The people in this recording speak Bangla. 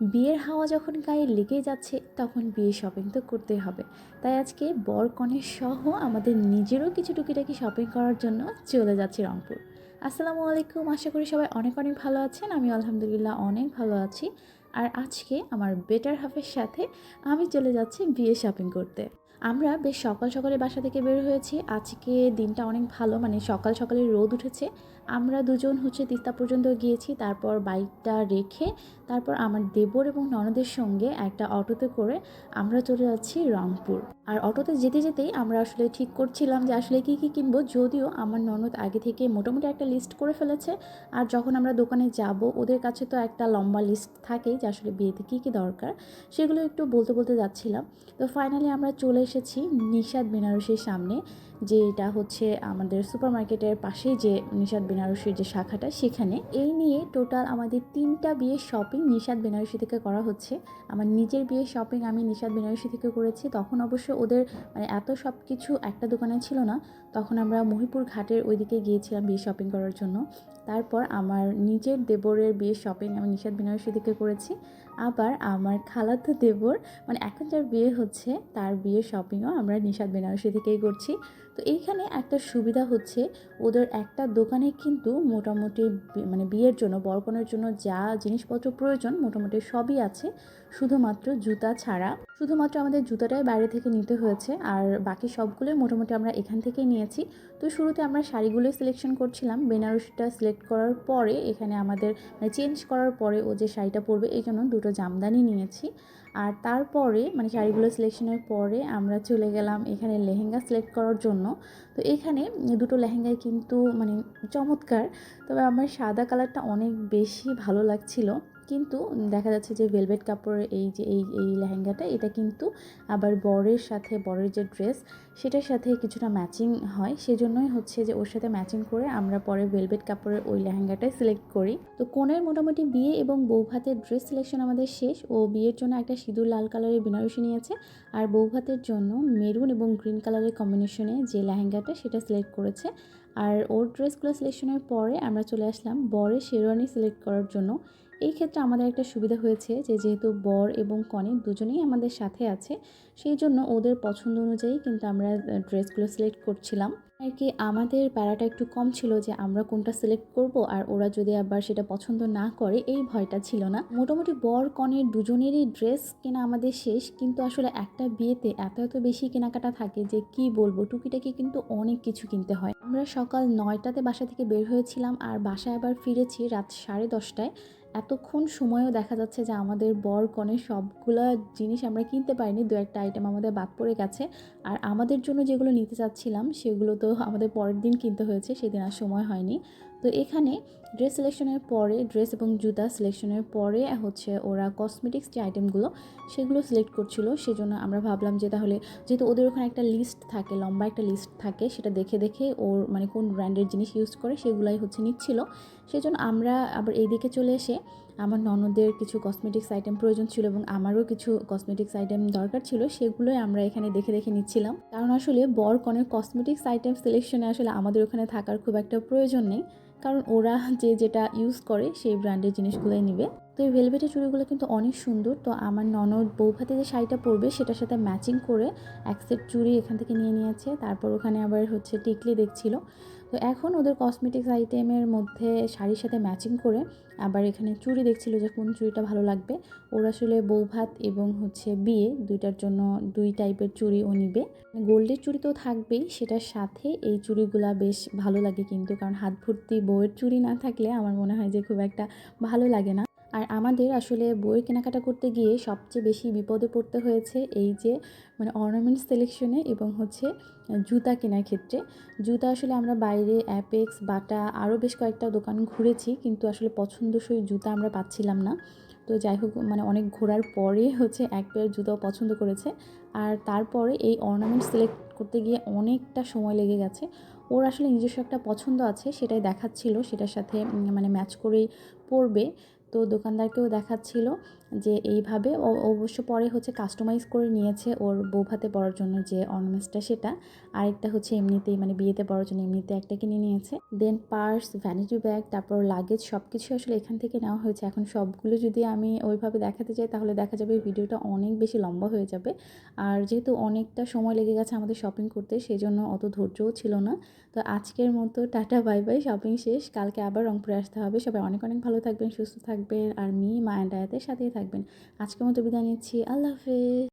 বিয়ের হাওয়া যখন গায়ে লেগে যাচ্ছে, তখন বিয়ে শপিং তো করতে হবে। তাই আজকে বর কনের সহ আমাদের নিজেরও কিছু টুকিটাকি শপিং করার জন্য চলে যাচ্ছে রংপুর। আসসালামু আলাইকুম, আশা করি সবাই অনেক অনেক ভালো আছেন। আমি আলহামদুলিল্লাহ অনেক ভালো আছি। আর আজকে আমার বেটার হাফের সাথে আমি চলে যাচ্ছি বিয়ে শপিং করতে। আমরা বেশ সকাল সকালে বাসা থেকে বের হয়েছি। আজকে দিনটা অনেক ভালো মানে সকাল সকালে রোদ উঠেছে। আমরা দুজন হচ্ছে তিস্তা পর্যন্ত গিয়েছি, তারপর বাইকটা রেখে, তারপর আমার দেবর এবং ননদের সঙ্গে একটা অটোতে করে আমরা চলে যাচ্ছি রংপুর। আর অটোতে যেতে যেতেই আমরা আসলে ঠিক করছিলাম যে আসলে কী কী কিনবো। যদিও আমার ননদ আগে থেকে মোটামুটি একটা লিস্ট করে ফেলেছে। আর যখন আমরা দোকানে যাব, ওদের কাছে তো একটা লম্বা লিস্ট থাকেই যে আসলে বিয়েতে কী কী দরকার। সেগুলো একটু বলতে বলতে যাচ্ছিলাম। তো ফাইনালি আমরা চলে এসেছি নিশাদ বেনারসির সামনে, যে এটা হচ্ছে আমাদের সুপার মার্কেটের পাশেই যে নিশাদ বেনারসির যে শাখাটা, সেখানে। এই নিয়ে টোটাল আমাদের তিনটা বিয়ের শপিং নিশাদ বেনারসি থেকে করা হচ্ছে। আমার নিজের বিয়ের শপিং আমি নিশাদ বেনারসি থেকে করেছি। তখন অবশ্য ওদের মানে এত সব কিছু একটা দোকানে ছিল না। তখন আমরা মহিপুর ঘাটের ওইদিকে গিয়েছিলাম বিয়ে শপিং করার জন্য। তারপর আমার নিজের দেবরের বিয়ের শপিং আমি নিশাদ বেনারসি থেকে করেছি। আবার আমার খালাতো দেবর মানে এখন যার বিয়ে হচ্ছে, তার বিয়ের শপিংও আমরা নিশাদ বেনারসি থেকেই করছি। তো এইখানে একটা সুবিধা হচ্ছে, ওদের একটা দোকানে কিন্তু মোটামুটি মানে বিয়ের জন্য, বরকনের জন্য যা জিনিসপত্র প্রয়োজন মোটামুটি সবই আছে। শুধুমাত্র জুতা ছাড়া, শুধুমাত্র আমাদের জুতাটাই বাইরে থেকে নিতে হয়েছে, আর বাকি সবগুলোই মোটামুটি আমরা এখান থেকেই নিয়েছি। তো শুরুতে আমরা শাড়িগুলোই সিলেকশন করছিলাম। বেনারসিটা সিলেক্ট করার পরে, এখানে আমাদের মানে চেঞ্জ করার পরে ও যে শাড়িটা পরবে, এই জন্য দুটো জামদানি নিয়েছি। আর তারপরে মানে শাড়িগুলো সিলেকশনের পরে আমরা চলে গেলাম এখানে লেহেঙ্গা সিলেক্ট করার জন্য। তো এখানে দুটো লেহেঙ্গাই কিন্তু মানে চমৎকার। তবে আমার সাদা কালারটা অনেক বেশি ভালো লাগছিল। কিন্তু দেখা যাচ্ছে যে ভেলভেট কাপড়ের এই যে, এই এই লেহেঙ্গাটা, এটা কিন্তু আবার বরের সাথে, বরের যে ড্রেস সেটার সাথে কিছুটা ম্যাচিং হয়। সেজন্যই হচ্ছে যে ওর সাথে ম্যাচিং করে আমরা পরে ভেলভেট কাপড়ের ওই লেহেঙ্গাটাই সিলেক্ট করি। তো কোনের মোটামুটি বিয়ে এবং বৌভাতের ড্রেস সিলেকশন আমাদের শেষ। ও বিয়ের জন্য একটা সিঁদুর লাল কালারের বেনারসি নিয়েছে। আর বৌভাতের জন্য মেরুন এবং গ্রিন কালারের কম্বিনেশনে যে লেহেঙ্গাটা, সেটা সিলেক্ট করেছে। আর ওর ড্রেসগুলো সিলেকশনের পরে আমরা চলে আসলাম বরের শেরওয়ানি সিলেক্ট করার জন্য। এই ক্ষেত্রে আমাদের একটা সুবিধা হয়েছে যে, যেহেতু বর এবং কনে দুজনেই আমাদের সাথে আছে, সেই জন্য ওদের পছন্দ অনুযায়ী কিন্তু আমরা ড্রেসগুলো সিলেক্ট করছিলাম। আর কি আমাদের প্যারাটা একটু কম ছিল যে আমরা কোনটা সিলেক্ট করব আর ওরা যদি আবার সেটা পছন্দ না করে, এই ভয়টা ছিল না। মোটামুটি বর কনের দুজনেরই ড্রেস কেনা আমাদের শেষ, কিন্তু আসলে একটা বিয়েতে এত এত বেশি কেনাকাটা থাকে যে কি বলব, টুকিটাকি কিন্তু অনেক কিছু কিনতে হয়। আমরা সকাল নয়টাতে বাসা থেকে বের হয়েছিলাম আর বাসায় আবার ফিরেছি রাত সাড়ে দশটায়। এতক্ষণ সময়ও দেখা যাচ্ছে যে আমাদের বর কনে সবগুলো জিনিস আমরা কিনতে পারিনি দু একটা আইটেম আমাদের বাদ পড়ে গেছে। আর আমাদের জন্য যেগুলো নিতে চাচ্ছিলাম সেগুলো তো আমাদের পরের দিন কিনতে হয়েছে সেদিন আর সময় হয়নি। তো এখানে ড্রেস সিলেকশনের পরে ড্রেস এবং জুতা সিলেকশনের পরে হচ্ছে ওরা কসমেটিক্স যে আইটেমগুলো সেগুলো সিলেক্ট করছিল। সেজন্য আমরা ভাবলাম যে তাহলে যেহেতু ওদের ওখানে একটা লিস্ট থাকে, লম্বা একটা লিস্ট থাকে, সেটা দেখে দেখে ওর মানে কোন ব্র্যান্ডের জিনিস ইউজ করে সেগুলাই হচ্ছে নিচ্ছিল। সেজন্য আমরা আবার এইদিকে চলে এসে আমার ননদের কিছু কসমেটিক্স আইটেম প্রয়োজন ছিল এবং আমারও কিছু কসমেটিক্স আইটেম দরকার ছিল, সেগুলোই আমরা এখানে দেখে দেখে নিচ্ছিলাম। কারণ আসলে বর কনের কসমেটিক্স আইটেম সিলেকশনে আসলে আমাদের ওখানে থাকার খুব একটা প্রয়োজন নেই। কারণ ওরা যে যেটা ইউজ করে সেই ব্র্যান্ডের জিনিসগুলোই নেবে। তো এই ভেলভেটের চুড়িগুলো কিন্তু অনেক সুন্দর। তো আমার ননদ বৌভাতে যে শাড়িটা পরবে সেটার সাথে ম্যাচিং করে এক সেট চুড়ি এখান থেকে নিয়ে নিয়েছে। তারপর ওখানে আবার হচ্ছে টিকলি দেখছিল। তো এখন ওদের কসমেটিক্স আইটেমের মধ্যে শাড়ির সাথে ম্যাচিং করে আবার এখানে চুড়ি দেখছিল যে কোন চুড়িটা ভালো লাগবে। ওর আসলে বৌভাত এবং হচ্ছে বিয়ে দুইটার জন্য দুই টাইপের চুড়ি ও নিবে। গোল্ডের চুড়ি তো থাকবেই, সেটার সাথে এই চুড়িগুলা বেশ ভালো লাগে কিন্তু। কারণ হাত ভর্তি বউয়ের চুড়ি না থাকলে আমার মনে হয় যে খুব একটা ভালো লাগে না। আর আমাদের আসলে বইয়ের কেনাকাটা করতে গিয়ে সবচেয়ে বেশি বিপদে পড়তে হয়েছে এই যে মানে অর্নামেন্টস সিলেকশনে এবং হচ্ছে জুতা কেনার ক্ষেত্রে। জুতা আসলে আমরা বাইরে অ্যাপেক্স বাটা আরও বেশ কয়েকটা দোকান ঘুরেছি কিন্তু আসলে পছন্দসই জুতা আমরা পাচ্ছিলাম না। তো যাই হোক মানে অনেক ঘোরার পরে হচ্ছে এক পেয়ার জুতো পছন্দ করেছে। আর তারপরে এই অর্নামেন্ট সিলেক্ট করতে গিয়ে অনেকটা সময় লেগে গেছে। ওর আসলে নিজস্ব একটা পছন্দ আছে, সেটাই দেখাচ্ছিল, সেটার সাথে মানে ম্যাচ করেই পরবে। তো দোকানদারকেও দেখাচ্ছিল যে এইভাবে ও অবশ্য পরে হচ্ছে কাস্টমাইজ করে নিয়েছে ওর বৌভাতে পড়ার জন্য যে অর্নামেন্টসটা সেটা। আরেকটা হচ্ছে এমনিতেই মানে বিয়েতে পড়ার জন্য এমনিতে একটা কিনে নিয়েছে। দেন পার্স ভ্যানিটি ব্যাগ তারপর লাগেজ সব কিছু আসলে এখান থেকে নেওয়া হয়েছে। এখন সবগুলো যদি আমি ওইভাবে দেখাতে চাই তাহলে দেখা যাবে ভিডিওটা অনেক বেশি লম্বা হয়ে যাবে। আর যেহেতু অনেকটা সময় লেগে গেছে আমাদের শপিং করতে সেই জন্য অত ধৈর্যও ছিল না। তো আজকের মতো টাটা বাই বাই শপিং শেষ। কালকে আবার রংপুরে আসতে হবে। সবাই অনেক অনেক ভালো থাকবেন, সুস্থ থাকবেন। আর মি মায়ের দায়াতের সাথেই থাকবেন। আজকের মতো বিদায় নিচ্ছি। আল্লাহ হাফেজ।